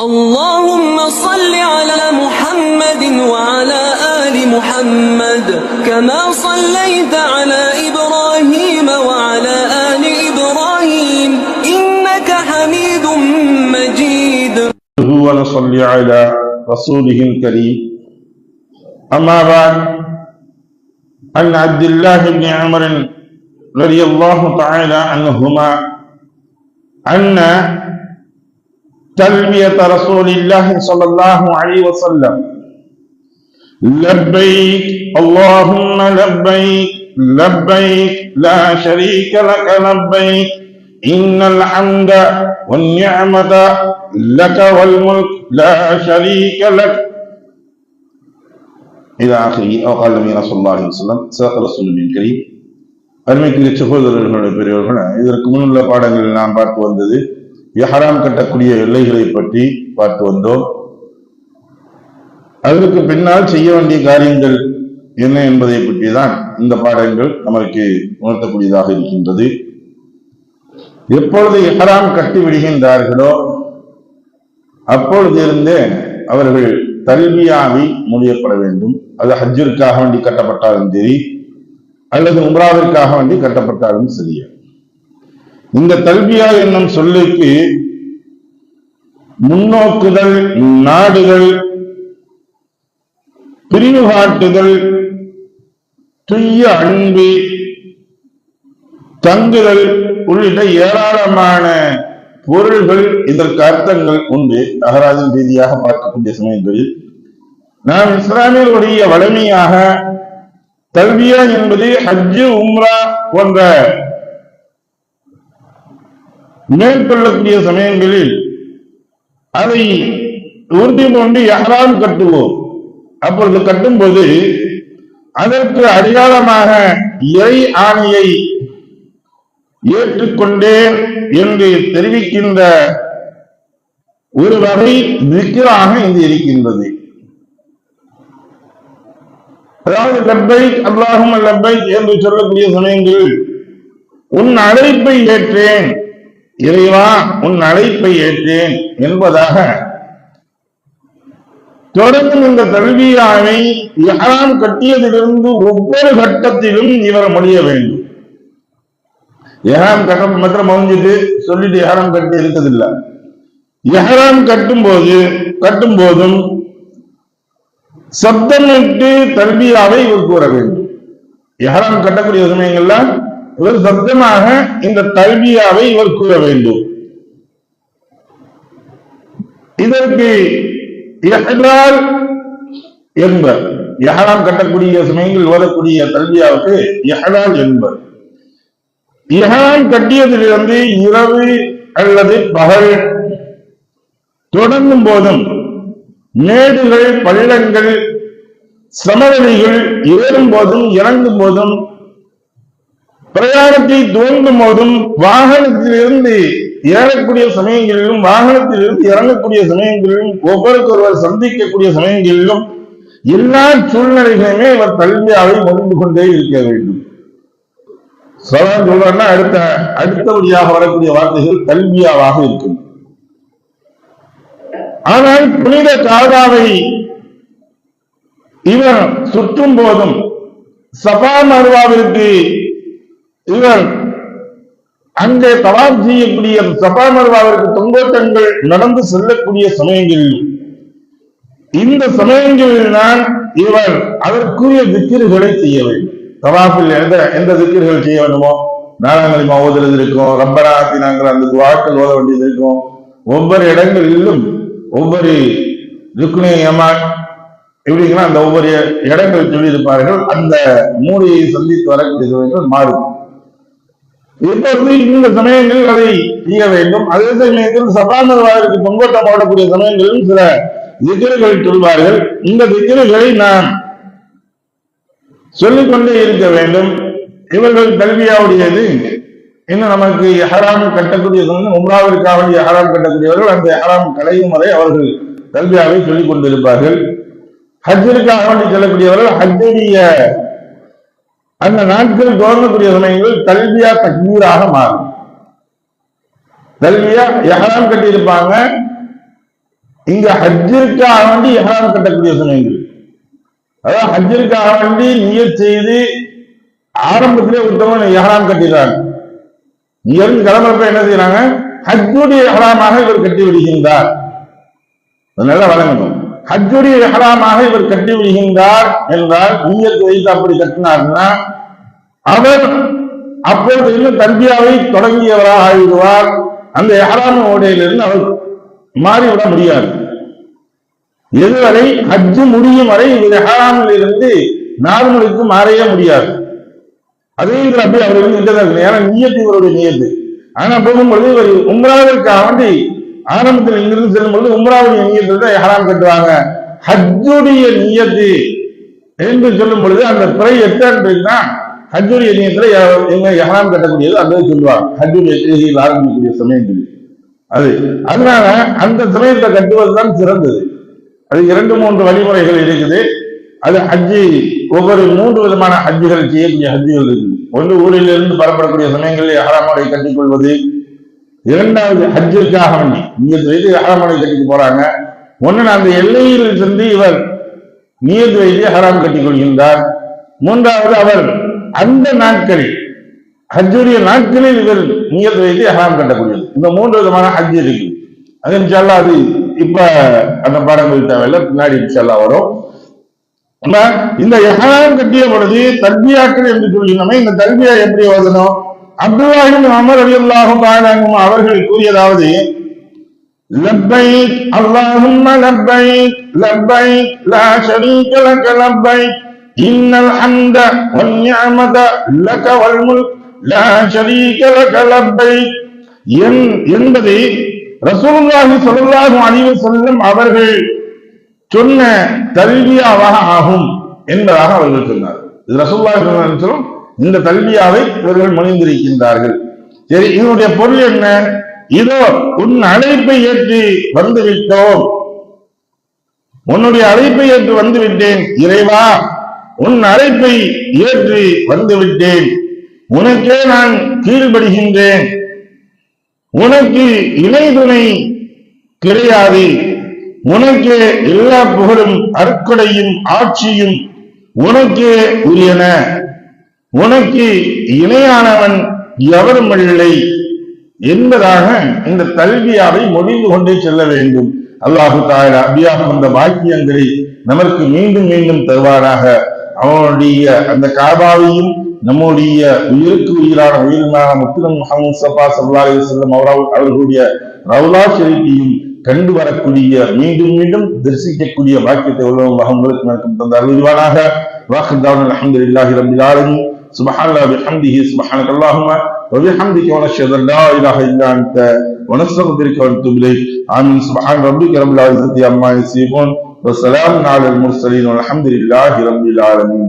اللهم صل على محمد وعلى آل محمد كما صليت على إبراهيم وعلى آل إبراهيم إنك حميد مجيد. ونصلي على رسوله الكريم. أما بعد عن عبد الله بن عمر رضي الله تعالى عنهما أن تلبية رسول الله صلى الله عليه وسلم لبيك اللهم لبيك لبيك لا شريك لك لبيك إن الحمد والنعمة لك والملك لا شريك لك إلى آخره أو قال النبي صلى الله عليه وسلم صدق رسول من كريم அருமைக்குரிய சகோதரர்களுடைய பெரியவர்கள் இதற்கு முன்னுள்ள பாடங்களில் நாம் பார்த்து வந்தது எஹராம் கட்டக்கூடிய எல்லைகளை பற்றி பார்த்து வந்தோம். அதற்கு பின்னால் செய்ய வேண்டிய காரியங்கள் என்ன என்பதை பற்றி தான் இந்த பாடங்கள் நமக்கு உணர்த்தக்கூடியதாக இருக்கின்றது. எப்பொழுது எஹராம் கட்டி விடுகின்றார்களோ அப்பொழுது இருந்தே அவர்கள் தல்பியாவி முடியப்பட வேண்டும். அது ஹஜ்ஜிற்காக வேண்டி கட்டப்பட்டாலும் சரி அல்லது உம்ராவிற்காக வேண்டி கட்டப்பட்டாலும் சரியா இந்த கல்வியா என்னும் சொல்லுக்கு முன்னோக்குதல் நாடுகள் பிரிவு காட்டுதல் துய்ய அன்பு தங்குதல் உள்ளிட்ட ஏராளமான பொருள்கள் இதற்கு அர்த்தங்கள் உண்டு. அகராஜன் ரீதியாக பார்க்கக்கூடிய சமயங்களில். நாம் இஸ்லாமியர்களுடைய வலிமையாக தல்வியா என்பது ஹஜ்ஜு உம்ரா போன்ற மேற்கொள்ளக்கூடிய சமயங்களில் அதை உறுதி கொண்டு எஹ்ராம் கட்டுவோம். அப்பொழுது கட்டும்போது அதற்கு அடையாளமாக இறை ஆணையை ஏற்றுக்கொண்டேன் என்று தெரிவிக்கின்ற ஒரு வகை திக்ராக இங்கு இருக்கின்றது. அதாவது லப்பை அல்லாஹும் லப்பை என்று சொல்லக்கூடிய சமயங்களில் உன் அழைப்பை ஏற்றேன். இறைவா உன் அழைப்பை ஏற்றேன் என்பதாக தொடர்ந்து இந்த தல்வியாவை யாராம் கட்டியதிலிருந்து ஒவ்வொரு கட்டத்திலும் இவர் முடிய வேண்டும். எஹராம் கட்டம் மாத்திரம் மௌஞ்சிட்டு சொல்லிட்டு எஹராம் கட்டி இருக்கிறதில்ல எஹராம் கட்டும் போது கட்டும் போதும் சப்தமிட்டு தல்வியாவை இவர் கூற வேண்டும். எஹராம் கட்டக்கூடிய சமயங்கள்ல இவர் சப்தமாக இந்த தல்பியாவை இவர் கூற வேண்டும். இதற்கு இஹ்லால் என்பர். எஹராம் கட்டக்கூடிய சமயங்கள் ஓதக்கூடிய தல்வியாவுக்கு இஹ்லால் என்பர். இஹராம் கட்டியதிலிருந்து இரவு அல்லது பகல் தொடங்கும் போதும் மேடுகள் பள்ளங்கள் சமவெளிகள் ஏறும் போதும் இறங்கும் போதும் பிரயாணத்தை துவங்கும் போதும் வாகனத்திலிருந்து ஏறக்கூடிய சமயங்களிலும் வாகனத்திலிருந்து இறங்கக்கூடிய சமயங்களிலும் ஒவ்வொருக்கொருவர் சந்திக்கக்கூடிய சமயங்களிலும் எல்லா சூழ்நிலைகளுமே இவர் கல்வியாவை முடிந்து கொண்டே இருக்க வேண்டும். சலான் சொல்றாருன்னா அடுத்த அடுத்தபடியாக வரக்கூடிய வார்த்தைகள் கல்வியாவாக இருக்கும். ஆனால் புனித காதாவை இவர் சுற்றும் போதும் சபா மருவாவிற்கு இவர் அங்கே தவாப் செய்யக்கூடிய சபா தொங்கோட்டங்கள் நடந்து செல்லக்கூடிய சமயங்களில் இந்த சமயங்களில் தான் இவர் அதற்குரிய திக்கிர்களை செய்ய வேண்டும். தவாஃபில் எந்த எந்த திக்கிர்கள் செய்ய வேண்டுமோ? நாராயணமா ஓதுறது இருக்கும் ரப்பராத்தி நாங்கள் அந்த துவாக்கள் ஓத வேண்டியது இருக்கும் ஒவ்வொரு இடங்களிலும் ஒவ்வொரு ருக்குனே யமான் இப்படிங்களா அந்த ஒவ்வொரு இடங்கள் சொல்லியிருப்பார்கள். அந்த மூடியை சந்தித்து வரக்கூடிய மாறும். இப்பொழுது இந்த சமயங்களில் அதை செய்ய வேண்டும். அதே சமயத்தில் சபானவாருக்கு பொங்கோட்டம் போடக்கூடிய சமயங்களிலும் சில திக்கர்கள் சொல்வார்கள். இந்த திக்கர்களை நாம் சொல்லிக்கொண்டே இருக்க வேண்டும். இவர்கள் கல்வியாவுடையது. இன்னும் நமக்கு எஹராம் கட்டக்கூடிய உம்ராவிற்காக எஹராம் கட்டக்கூடியவர்கள் அந்த ஹராம் கலையும் வரை அவர்கள் கல்வியாவை சொல்லிக் கொண்டிருப்பார்கள் ஹஜ்ஜிற்காக வேண்டி செல்லக்கூடியவர்கள் ஹஜ்ஜுடைய அந்த நாட்கள் தோன்றக்கூடிய சமயங்கள் கல்வியா தக்மீராக மாறும். கல்வியா எஹராம் கட்டியிருப்பாங்க. இங்க ஹஜ்ஜிற்காக வேண்டி எஹராம் கட்டக்கூடிய சமயங்கள். அதாவது ஹஜ்ஜிற்காக வேண்டி நியத் செய்து ஆரம்பத்திலே ஒருத்தவங்க எஹராம் கட்டிடுறாங்க. இங்கிருந்து கிளம்புறப்ப என்ன செய்யறாங்க ஹஜ்ஜுடைய எஹராமாக இவர் கட்டி விடுகின்றார் அதனால வழங்கணும். ஹஜ்ஜுடைய எஹராமாக இவர் கட்டி விடுகின்றார் என்றால் நியத் வைத்து அப்படி கட்டினார்னா அவர் அப்பொழுது இன்னும் தர்பியாவை தொடங்கியவராக ஆகிடுவார் அந்த எஹ்ராம ஓடையிலிருந்து அவர் மாறிவிட முடியாது. எதுவரை ஹஜ்ஜு முடியும் வரை இவர் எஹ்ராமில் இருந்து நார்மலுக்கு மாறைய முடியாது. அதே இதில் அப்படியே அவர் இருந்து தான் ஏன்னா நீயத்து இவருடைய நீயத்து. ஆனா போகும்பொழுது இவர் உங்களாவிற்காக வேண்டி ஆரம்பத்தில் இங்கிருந்து செல்லும் பொழுது உம்ராவுடைய நீயத்தை தான் ஹராம் கட்டுவாங்க. ஹஜ்ஜுடைய நியத்து என்று சொல்லும் பொழுது அந்த பிறை எட்டா ஹஜ்ஜுடைய நியத்துல எங்க ஹராம் கட்டக்கூடியது அந்த சொல்லுவாங்க. ஹஜ்ஜுடைய தேதியில் ஆரம்பிக்கக்கூடிய சமயத்தில் அது அதனால அந்த சமயத்தை கட்டுவதுதான் சிறந்தது. அது இரண்டு மூன்று வழிமுறைகள் இருக்குது. அது ஹஜ்ஜி ஒவ்வொரு மூன்று விதமான ஹஜ்ஜுகள் செய்யக்கூடிய ஹஜ்ஜுகள் இருக்குது. ஒன்று ஊரில் இருந்து பரப்படக்கூடிய சமயங்களில் அகராமடை கட்டிக்கொள்வது இரண்டாவது ஹஜ்ஜிற்காக வேண்டி. நீயத்து வைத்து ஹராமனை கட்டிட்டு போறாங்க. ஒன்னு அந்த எல்லையில் இருந்து இவர் நீயத்து வைத்து ஹராம் கட்டிக் கொள்கின்றார். மூன்றாவது அவர் அந்த நாட்களில் ஹஜ்ஜுடைய நாட்களில் இவர் நீயத்து வைத்து ஹராம் கட்டக்கூடியது இந்த மூன்று விதமான ஹஜ் இருக்கு. அது இன்ஷால்லா அது இப்ப அந்த பாடங்கள் தேவையில்லை. பின்னாடி இன்ஷால்லா வரும். நம்ம இந்த எஹராம் கட்டிய பொழுது தல்பியாக்கள் என்று சொல்லினோமே இந்த தல்பியா எப்படி ஓதணும்? அப்துல்லாஹின் அமர் அல்லாஹும் தாயனாகும் அவர்கள் கூறியதாவது லப்பை அல்லாஹும் லப்பை லப்பை லா ஷரீக லக லப்பை இன்னல் ஹம்த வல் நிஅமத லக வல் முல்க் லா ஷரீக லக லப்பை என்பது ரசூலுல்லாஹி ஸல்லல்லாஹு அலைஹி வஸல்லம் அவர்கள் சொன்ன தல்வியாவாக ஆகும் என்பதாக அவர்கள் சொன்னார் இது ரசூலுல்லாஹி ஸல்லல்லாஹு அலைஹி வஸல்லம் இந்த தல்வியாவை இவர்கள் முனைந்திருக்கின்றார்கள். சரி இதனுடைய பொருள் என்ன? இதோ உன் அழைப்பை ஏற்றி வந்து விட்டோம். உன்னுடைய அழைப்பை ஏற்று வந்து விட்டேன். இறைவா உன் அழைப்பை ஏற்றி வந்து விட்டேன். உனக்கே நான் கீழ்படுகின்றேன். உனக்கு இணை துணை கிடையாது. உனக்கே எல்லா புகழும் அற்கொடையும் ஆட்சியும் உனக்கே உரியன. உனக்கு இணையானவன் எவரும் இல்லை என்பதாக இந்த தல்வியாவை முடிந்து கொண்டே செல்ல வேண்டும். அல்லாஹு தாயலா அபியாக வந்த பாக்கியங்களை நமக்கு மீண்டும் மீண்டும் தருவாராக. அவனுடைய அந்த காபாவையும் நம்முடைய உயிருக்கு உயிரான உயிரினான முத்துலம் முகமது சபா சல்லா செல்லம் அவர்களுடைய ரவுலா ஷெரீஃபையும் கண்டு வரக்கூடிய மீண்டும் மீண்டும் தரிசிக்கக்கூடிய பாக்கியத்தை உள்ளவங்க மகங்களுக்கு நடக்கும் தந்த அருள்வானாக. வாக்குதாவன் அலமதுல்லாஹி ரபில் ஆலமீன். سبحان الله بحمده سبحانك اللهم وبحمدك ونشهد أن لا إله إلا أنت ونستغفرك ونتوب إليك. آمين. سبحان ربك رب العزة عما يصفون وسلام على المرسلين والحمد لله رب العالمين.